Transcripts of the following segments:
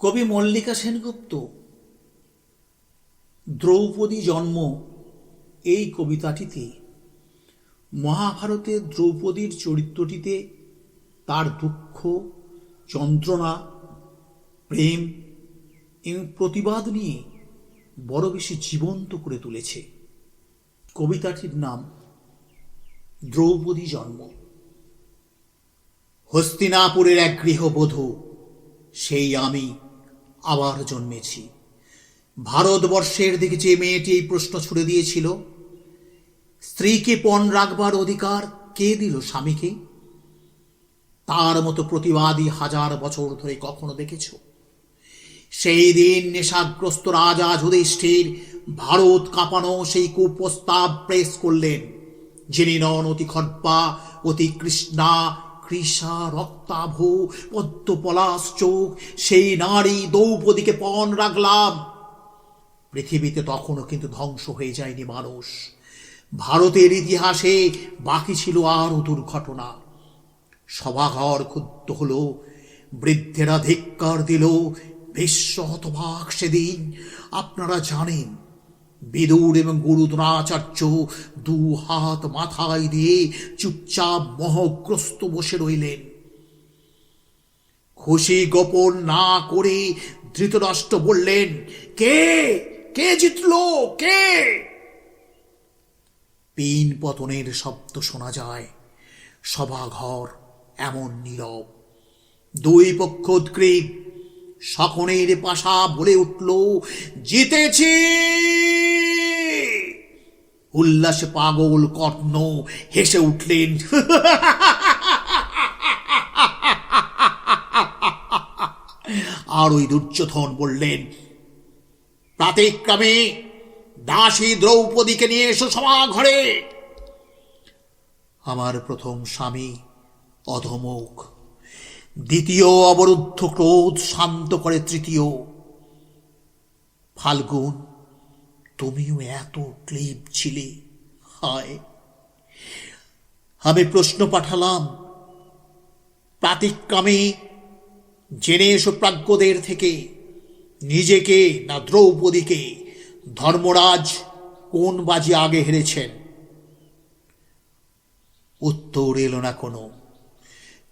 কবি মল্লিকা সেনগুপ্ত, দ্রৌপদী জন্ম এই কবিতাটিতে। মহাভারতের দ্রৌপদীর চরিত্রটিতে তার দুঃখ, যন্ত্রণা, প্রেম এবং প্রতিবাদ নিয়ে বড় বেশি জীবন্ত করে তুলেছে। কবিতাটির নাম দ্রৌপদী জন্ম। হস্তিনাপুরের এক গৃহবধূ, সেই আমি আবার জন্মেছি। ভারতবর্ষের দিকে যে মেয়েটি এই প্রশ্ন ছুড়ে দিয়েছিল, স্ত্রীকে পণ রাখবার অধিকার কে দিল স্বামীকে? তার মতো প্রতিবাদী হাজার বছর ধরে কখনো দেখেছ? সেই দিন নেশাগ্রস্ত রাজা যুধিষ্ঠির ভারত কাঁপানো সেই কুপ্রস্তাব প্রেস করলেন, যিনি নন অতি খর্পা অতি কৃষ্ণা কৃষা রক্তাভ পদ্ম পলাশ চোখ, সেই নারী দ্রৌপদীকে পণ রাখলাম। পৃথিবীতে তখনও কিন্তু ধ্বংস হয়ে যায়নি মানুষ। ভারতের ইতিহাসে বাকি ছিল আরও দুর্ঘটনা। সভাঘর ক্ষুব্ধ হল, বৃদ্ধেরা ধিক্কার দিল বিশ্ব হতবাক সেদিন। আপনারা জানেন বিদুর এবং গুরুদ্রাচার্য দু হাত মাথায় দিয়ে চুপচাপ মহগ্রস্ত বসে রইলেন। খুশি গোপন না করে ধৃতরাষ্ট্র বললেন, কে? কে জিতলো? কে? পিন পতনের শব্দ শোনা যায়। সভাঘর এমন নীরব। দুই পক্ষ উৎক্রীব সকনের পাশা বলে উঠল, জিতেছি! উল্লাসে পাগল কর্ণ হেসে উঠলেন। আর ওই দুর্যোধন বললেন, প্রাতিক্রমে দাসী দ্রৌপদীকে নিয়ে এসো সভা ঘরে। আমার প্রথম স্বামী অধমুখ। দ্বিতীয় অবরুদ্ধ ক্রোধ শান্ত করে তৃতীয়। ফাল্গুন তুমিও এত ক্লিব ছিলে? হায়! আমি প্রশ্ন পাঠালাম। প্রাতিক্রমে জেনে এসো প্রাজ্ঞদের থেকে, নিজেকে না দ্রৌপদীকে, ধর্মরাজ কোন বাজি আগে হেরেছেন? উত্তর এলো না কোনো।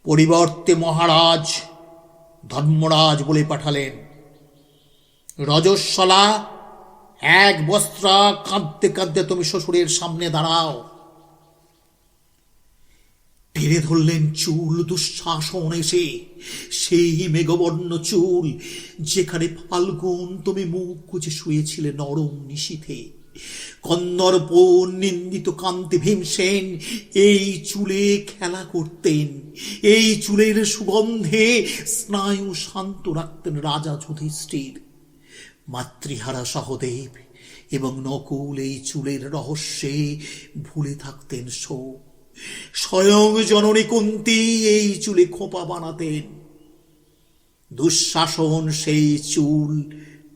পরিবর্তে মহারাজ ধর্মরাজ বলে পাঠালেন, রজস্বলা এক বস্ত্রা কাঁদতে কাঁদতে তুমি শ্বশুরের সামনে দাঁড়াও। টেনে ধরলেন চুল, দুঃশাসন এসে। সেই মেঘবর্ণ চুল, যেখানে ফাল্গুন তুমি মুখ গুজে শুয়েছিলে নরম নিশীথে। কন্নরপ নিন্দিত কান্তি ভীমসেন এই চুলে খেলা করতেন। এই চুলের সুগন্ধে স্নায়ু শান্ত রাখতেন রাজা যুধিষ্ঠির। মাতৃহারা সহদেব এবং নকুল এই চুলের রহস্যে ভুলে থাকতেন শোক স্বয়ং জননী কুন্তি এই চুলে খোপা বানাতেন। দুঃশাসন সেই চুল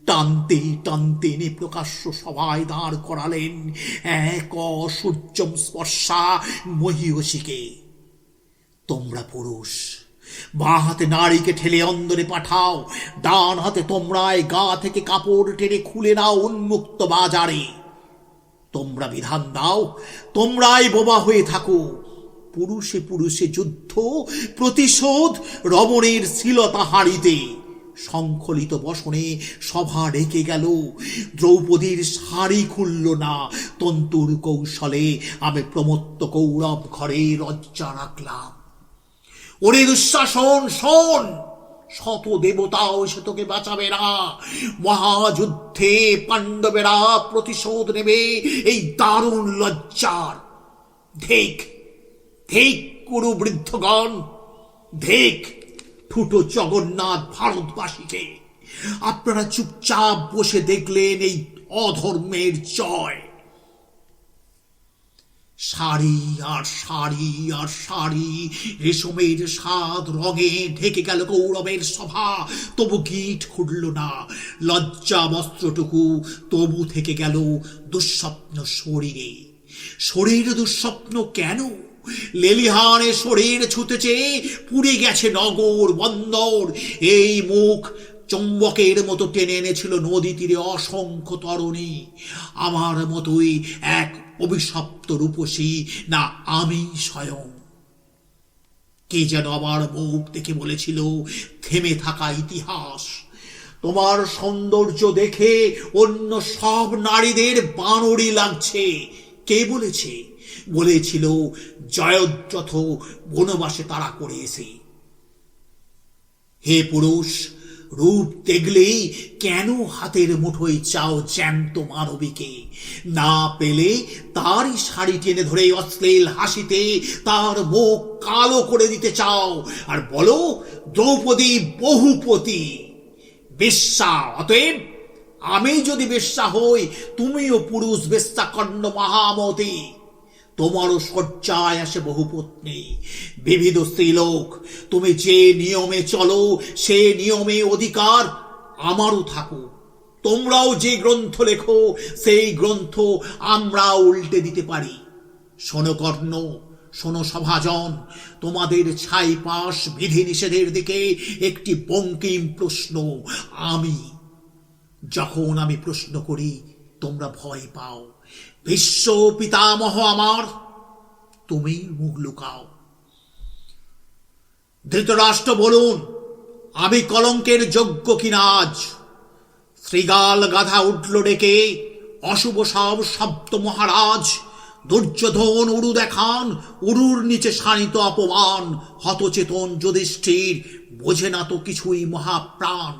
টানতে টানতে প্রকাশ্য সভায় দাঁড় করালেন এক অসূর্যম স্পর্শা মহিষীকে। তোমরা পুরুষ বাঁ হাতে নারীকে ঠেলে অন্দরে পাঠাও, ডান হাতে তোমরাই গা থেকে কাপড় টেনে খুলে নাও উন্মুক্ত বাজারে। তোমরা বিধান দাও, তোমরাই বোবা হয়ে থাকো। পুরুষে পুরুষে যুদ্ধ, প্রতিশোধ, রমণের শীলতা হারিতে সংখলিত বসনে সভা রেখে গেল। দ্রৌপদীর শাড়ি খুলল না। তন্তুর কৌশলে আমি প্রমত্ত কৌরব ঘরে লজ্জা রাখলাম। ওরে দুঃশাসন, শোন! শত দেবতাও সে তোকে বাঁচাবে না। মহাযুদ্ধে পাণ্ডবেরা প্রতিশোধ নেবে এই দারুণ লজ্জার। ধেক ধেক কুরু বৃদ্ধগণ ধেক ঠুটো জগন্নাথ ভারতবাসীকে। আপনারা চুপচাপ বসে দেখলেন এই অধর্মের জয়। শাড়ি আর শাড়ি আর শাড়ি, রেশমের স্বাদ রঙে ঢেকে গেল গৌরবের সভা। তবু গিট খুঁড়ল না, লজ্জা বস্ত্রটুকু তবু থেকে গেল দুঃস্বপ্ন শরীরে। শরীর দুঃস্বপ্ন কেন? লেলিহানে শরীর ছুতেছে পুড়ে গেছে নগর বন্দর। এই মুখ চম্বকের মতো টেনে এনেছিল নদী তীরে অসংখ্য তরণী। আমার মতোই এক অভিশপ্ত রূপসী, না আমি স্বয়ং। কে যেন আমার মুখ দেখে বলেছিল, থেমে থাকা ইতিহাস। তোমার সৌন্দর্য দেখে অন্য সব নারীদের বানরই লাগছে। কে বলেছে? বলেছিল জয়দ্রথ বনবাসে তারা করে এসে। হে পুরুষ রূপ দেখলেই কেন হাতের মুঠোয় চাও জ্যান্ত মানবীকে না পেলে তারই শাড়ি টেনে ধরে অশ্লীল হাসিতে তার মুখ কালো করে দিতে চাও। আর বলো, দ্রৌপদী বহুপতি। বেশ্যা, অতএব আমি যদি বেশ্যা হই, তুমিও পুরুষ বেশ্যা কর্ণ মহামতি। তোমারও শয্যায় আসে বহুপত্নী বিবিধ স্ত্রীলোক, তুমি যে নিয়মে চলো, সে নিয়মে অধিকার আমারও থাকো। তোমরাও যে গ্রন্থ লেখো, সেই গ্রন্থ আমরা উল্টে দিতে পারি। শোনো কর্ণ, শোনো সভাজন, তোমাদের ছাই পাশ বিধি নিষেধের দিকে একটি বঙ্কিম প্রশ্ন। আমি, যখন আমি প্রশ্ন করি, তোমরা ভয় পাও। বিশ্ব পিতামহ আমার, তুমি মুখ লুকাও। ধৃতরাষ্ট্র বলুন, আমি কলঙ্কের যোগ্য কিনা আজ? শ্রীগাল গাধা উঠল ডেকে, অশুভ সব শব্দ মহারাজ, দুর্যোধন উরু দেখান, উরুর নিচে শানিত অপমান, হতচেতন যুধিষ্ঠির, বোঝে না তো কিছুই মহাপ্রাণ।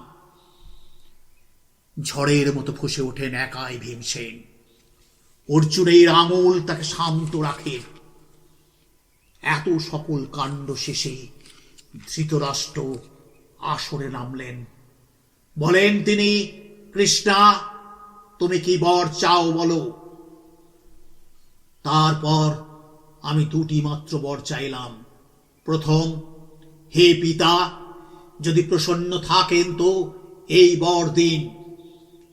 ঝড়ের মতো ফুসে ওঠেন একাই ভীমসেন অর্জুনের আঙুল তাকে শান্ত রাখে। এত সকল কাণ্ড শেষে ধৃতরাষ্ট্র আসরে নামলেন। বলেন তিনি, কৃষ্ণা, তুমি কি বর চাও বলো। তারপর আমি দুটি মাত্র বর চাইলাম। প্রথম, হে পিতা, যদি প্রসন্ন থাকেন তো এই বর দিন।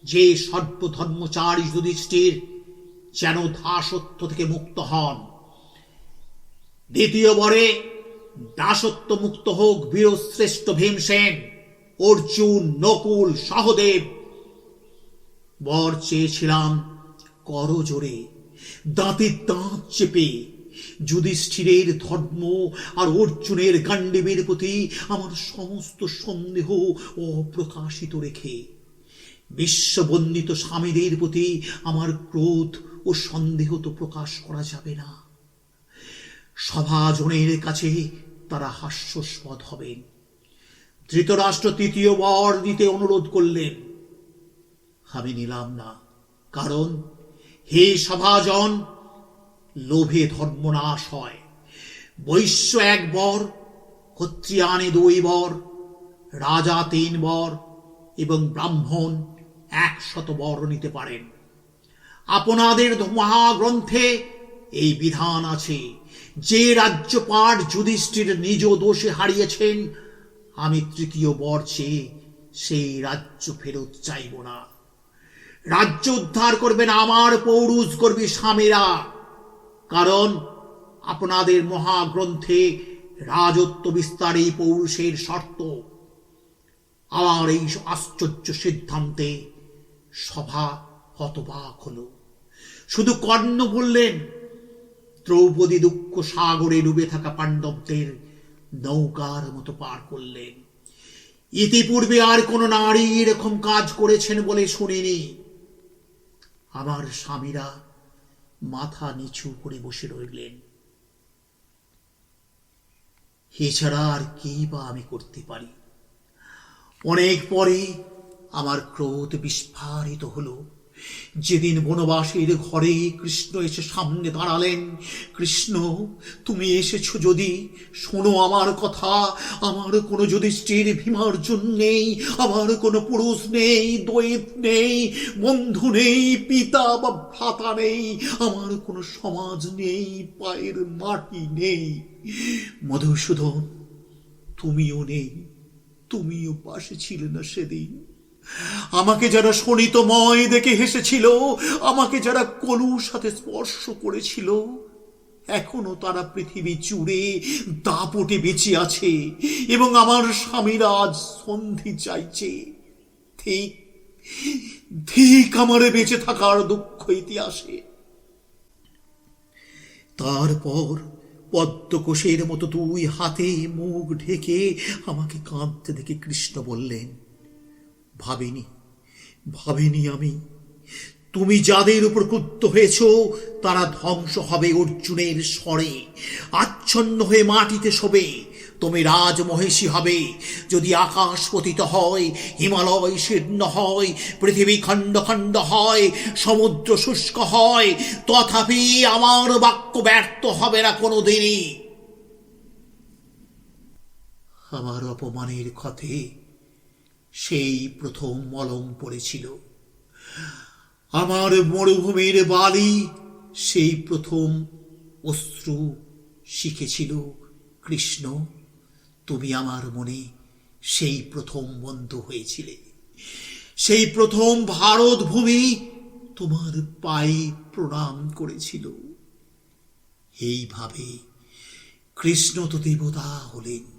যে সর্বধর্মচারী যুধিষ্ঠির যেন দাসত্ব থেকে মুক্ত হন। দ্বিতীয় বরে, দাসত্ব মুক্ত হোক বীরশ্রেষ্ঠ ভীমসেন, অর্জুন, নকুল, সহদেব। বর চেয়েছিলাম করজোরে দাঁতে দাঁত চেপে। যুধিষ্ঠিরের ধর্ম আর অর্জুনের গান্ডীবের প্রতি আমার সমস্ত সন্দেহ অপ্রকাশিত রেখে, বিশ্ববন্দিত স্বামীদের প্রতি আমার ক্রোধ ও সন্দেহ তো প্রকাশ করা যাবে না। সভাজনের কাছে তারা হাস্যস্পদ হবেন। ধৃতরাষ্ট্র তৃতীয় বর দিতে অনুরোধ করলেন। আমি নিলাম না, কারণ হে সভাজন, লোভে ধর্মনাশ হয়। বৈশ্য এক বর ক্ষত্রিয়ানে দুই বর, রাজা তিন বর এবং ব্রাহ্মণ একশত বর নিতে পারেন। আপনাদের মহাগ্রন্থে এই বিধান আছে, যে রাজ্যপাট যুধিষ্ঠির নিজ দোষে হারিয়েছেন, আমি তৃতীয় বর সেই রাজ্য ফেরত চাইব না। রাজ্য উদ্ধার করবেন আমার পৌরুষ করবি স্বামীরা, কারণ আপনাদের মহাগ্রন্থে রাজত্ব বিস্তারেই পৌরুষের শর্ত। আমার এই আশ্চর্য সিদ্ধান্তে সভা হতবাক হলো। শুধু কর্ণ বললেন, দ্রৌপদী দুঃখ সাগরে ডুবে থাকা পাণ্ডবদের নৌকার মতো পার করলেন। ইতিপূর্বে আর কোন নারী এরকম কাজ করেছেন বলে শুনিনি। আমার স্বামীরা মাথা নিচু করে বসে রইলেন। এছাড়া আর কি বা আমি করতে পারি? অনেক পরে আমার ক্রোধ বিস্ফারিত হলো। যেদিন বনবাসীর ঘরে কৃষ্ণ এসে সামনে দাঁড়ালেন, কৃষ্ণ, তুমি এসেছ যদি, শোনো আমার কথা। আমার কোনো যুধিষ্ঠির ভীমার্জুন নেই, আমার কোনো পুরুষ নেই, দ্বৈত নেই, বন্ধু নেই, পিতা বা ভ্রাতা নেই, আমার কোনো সমাজ নেই, পায়ের মাটি নেই। মধুসূদন, তুমিও নেই, তুমিও পাশে ছিলে না সেদিন। আমাকে যারা শোণিতময় দেখে হেসেছিল, আমাকে যারা কলুর সাথে স্পর্শ করেছিল, এখনও তারা পৃথিবী জুড়ে দাপটে বেঁচে আছে এবং আমার স্বামীর আজ সন্ধি চাইছে। ঠিক ঠিক আমার বেঁচে থাকার দুঃখ ইতিহাসে। তারপর পদ্মকোষের মতো দুই হাতে মুখ ঢেকে আমাকে কাঁদতে দেখে কৃষ্ণ বললেন ভাবিনি ভাবিনি আমি। তুমি যাদের উপর ক্রুদ্ধ হয়েছ, তারা ধ্বংস হবে অর্জুনের স্বরে। আচ্ছন্ন হয়ে মাটিতে শোবে। তুমি রাজমহিষী হবে। যদি আকাশ পতিত হয়, হিমালয় শীর্ণ হয়, পৃথিবী খণ্ড খণ্ড হয়, সমুদ্র শুষ্ক হয়, তথাপি আমার বাক্য ব্যর্থ হবে না কোনো দিনই আমার অপমানের ক্ষতে সেই প্রথম মলম পড়েছিল। আমার মরুভূমির বালি সেই প্রথম অশ্রু শিখেছিল। কৃষ্ণ, তুমি আমার মনে সেই প্রথম বন্ধু হয়েছিলে। সেই প্রথম ভারত ভূমি তোমার পায়ে প্রণাম করেছিল। এইভাবে কৃষ্ণ তো দেবতা হলেন।